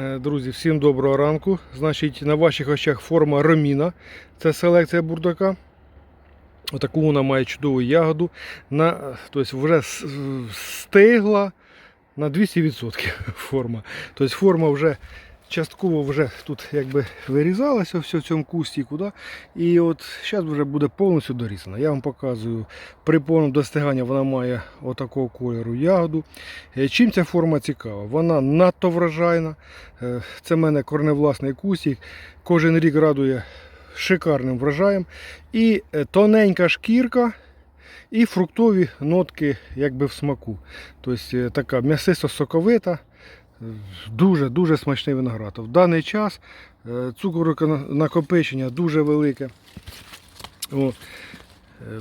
Е, Друзі, всім доброго ранку. Значить, на ваших очах форма Роміна. Це селекція бурдака. Отаку вона має чудову ягоду. На, тобто вже стигла на 200% форма. Тобто форма вже частково вже тут якби вирізалася все в цьому кустіку. Да? І от зараз вже буде повністю дорізана. Я вам показую при повному достиганні вона має отакого кольору ягоду. Е, Чим ця форма цікава? Вона надто вражайна. Е, Це в мене корневласний кустик. Кожен рік радує шикарним врожаєм. І е, тоненька шкірка, і фруктові нотки якби в смаку. Тобто така м'ясисто-соковита, е, дуже-дуже смачний виноград. В даний час е, цукороконакопичення дуже велике. Е,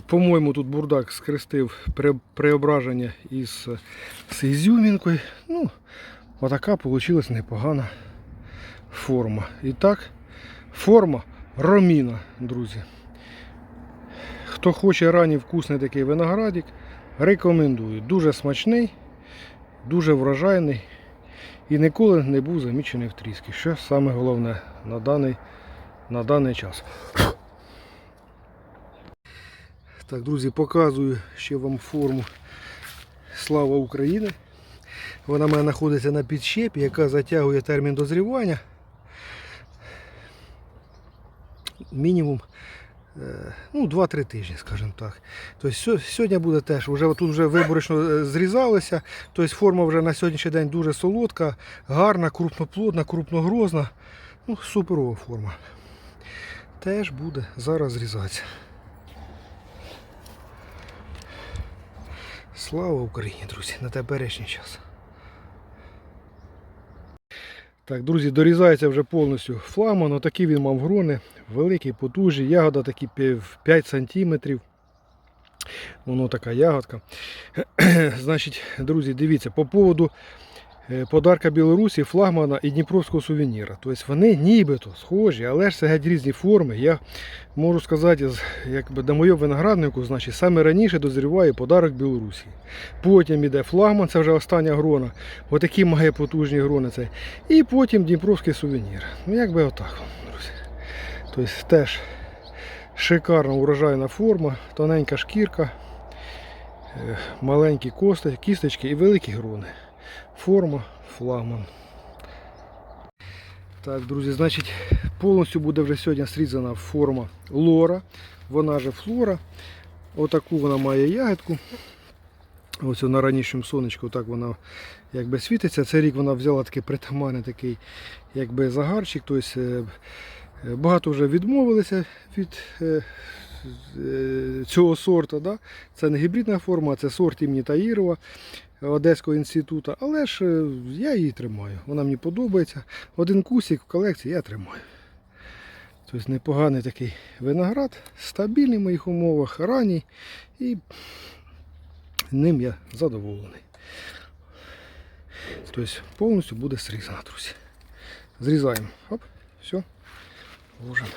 По-моєму, тут бурдак скрестив преображення із, з ізюмінкою. Ну, отака вийшла непогана форма. І так, форма роміна, друзі. Хто хоче ранній вкусний такий виноградик, рекомендую. Дуже смачний, дуже врожайний і ніколи не був замічений в тріскі. Що саме головне на даний, на даний час. Так, друзі, показую ще вам форму Слава України. Вона в мене знаходиться на підщепі, яка затягує термін дозрівання. Мінімум ну, 2-3 тижні, скажімо так. Тобто сьогодні буде теж, вже, тут вже виборочно е, зрізалося. Тобто форма вже на сьогоднішній день дуже солодка, гарна, крупноплодна, крупногрозна. Ну, суперова форма. Теж буде зараз зрізатися. Слава Україні, друзі, на теперішній час. Так, друзі, дорізається вже повністю фламан. Отакі він мав грони, великий, потужний, ягода такі 5 см. Воно така ягодка. Значить, друзі, дивіться, по поводу подарка Білорусі, флагмана і Дніпровського сувеніра. Тобто вони нібито схожі, але ж це геть різні форми. Я можу сказати, якби на моєму винограднику, значить, саме раніше дозріває подарок Білорусі. Потім іде флагман, це вже остання грона. Отакі має потужні грони. Це. І потім Дніпровський сувенір. Ну, якби отак, друзі. Тобто теж шикарна урожайна форма, тоненька шкірка, е, маленькі кости, кісточки і великі грони. Форма, флагман. Так, друзі, значить, повністю буде вже сьогодні срізана форма лора. Вона же флора. Отаку вона має ягідку. Ось на ранішньому сонечку так вона якби світиться. Цей рік вона взяла такий притаманний такий якби загарчик. Тобто, е, багато вже відмовилися від е, цього сорту. Да? Це не гібридна форма, це сорт імені Таїрова Одеського інституту. Але ж е, я її тримаю. Вона мені подобається. Один кусик в колекції я тримаю. Тобто непоганий такий виноград, стабільний в моїх умовах, ранній і ним я задоволений. Тобто повністю буде срізано, друзі. Зрізаємо. Оп, все. Ложимо.